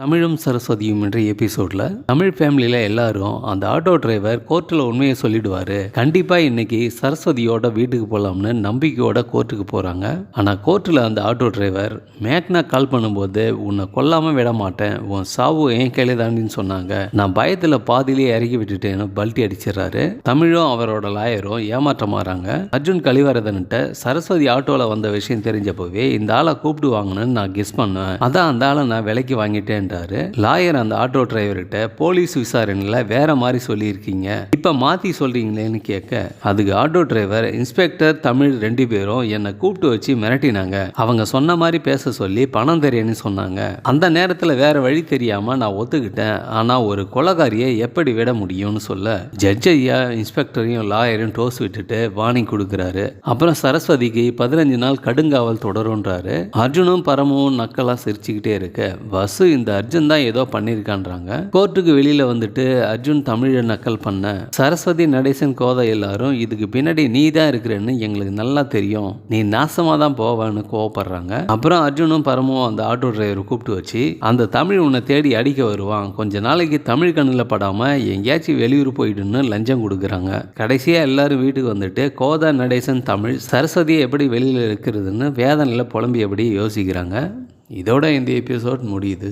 தமிழும் சரஸ்வதியும் என்ற எபிசோட்ல தமிழ் ஃபேமிலியில் எல்லாரும் அந்த ஆட்டோ டிரைவர் கோர்ட்டில் உண்மையை சொல்லிடுவார். கண்டிப்பாக இன்னைக்கு சரஸ்வதியோட வீட்டுக்கு போகலாம்னு நம்பிக்கையோட கோர்ட்டுக்கு போகிறாங்க ஆனால் கோர்ட்டில் அந்த ஆட்டோ டிரைவர் மேக்னா கால் பண்ணும்போது உன்னை கொல்லாமல் விட மாட்டேன். உன் சாவு என் கையில தாண்டின்னு சொன்னாங்க. நான் பயத்தில் பாதியிலே இறக்கி விட்டுட்டேன்னு பல்ட்டி அடிச்சிடறாரு. தமிழும் அவரோட லாயரும் ஏமாற்றமாகறாங்க அர்ஜுன் கலிவரதன்ட்ட சரஸ்வதி ஆட்டோவில் வந்த விஷயம் தெரிஞ்சப்போவே இந்த ஆளை கூப்பிட்டு வாங்கணும்னு நான் கெஸ் பண்ணேன். அதான் அந்த ஆளை நான் விலைக்கு வாங்கிட்டேன். வாங்கிட்டேன்றாரு லாயர் அந்த ஆட்டோ டிரைவர்கிட்ட போலீஸ் விசாரணையில் வேற மாதிரி சொல்லியிருக்கீங்க. இப்போ மாற்றி சொல்கிறீங்களேன்னு கேட்க அதுக்கு ஆட்டோ டிரைவர் இன்ஸ்பெக்டர் தமிழ் ரெண்டு பேரும் என்னை கூப்பிட்டு வச்சு மிரட்டினாங்க. அவங்க சொன்ன மாதிரி பேச சொல்லி பணம் தெரியன்னு சொன்னாங்க. அந்த நேரத்தில் வேற வழி தெரியாம நான் ஒத்துக்கிட்டேன். ஆனால் ஒரு கொலகாரியை எப்படி விட முடியும்னு சொல்ல ஜட்ஜ் ஐயா இன்ஸ்பெக்டரையும் லாயரையும் டோஸ் விட்டுட்டு வார்னிங் கொடுக்குறாரு. அப்புறம் சரஸ்வதிக்கு பதினஞ்சு நாள் கடுங்காவல் தொடரும்ன்றாரு. அர்ஜுனும் பரமும் நக்கலாக சிரிச்சுக்கிட்டே இருக்க பஸ்ஸு இந்த அர்ஜுன் தான் ஏதோ பண்ணியிருக்கான்றாங்க கோர்ட்டுக்கு வெளியில் வந்துட்டு அர்ஜுன் தமிழை நக்கல் பண்ண சரஸ்வதி நடேசன் கோதை எல்லாரும் இதுக்கு பின்னாடி நீ தான் இருக்கிறன்னு எங்களுக்கு நல்லா தெரியும். நீ நாசமாக தான் போவேன்னு கோவப்படுறாங்க. அப்புறம் அர்ஜுனும் பரமும் அந்த ஆட்டோ டிரைவரை கூப்பிட்டு வச்சு அந்த தமிழ் உன்னை தேடி அடிக்க வருவான். கொஞ்ச நாளைக்கு தமிழ் கண்ணில் படாமல் எங்கேயாச்சும் வெளியூர் போயிடுன்னு லஞ்சம் கொடுக்குறாங்க. கடைசியாக எல்லாரும் வீட்டுக்கு வந்துட்டு கோதா நடேசன் தமிழ் சரஸ்வதியை எப்படி வெளியில் இருக்கிறதுன்னு வேதனையில் புலம்பியபடி யோசிக்கிறாங்க. இதோட இந்த எபிசோட் முடியுது.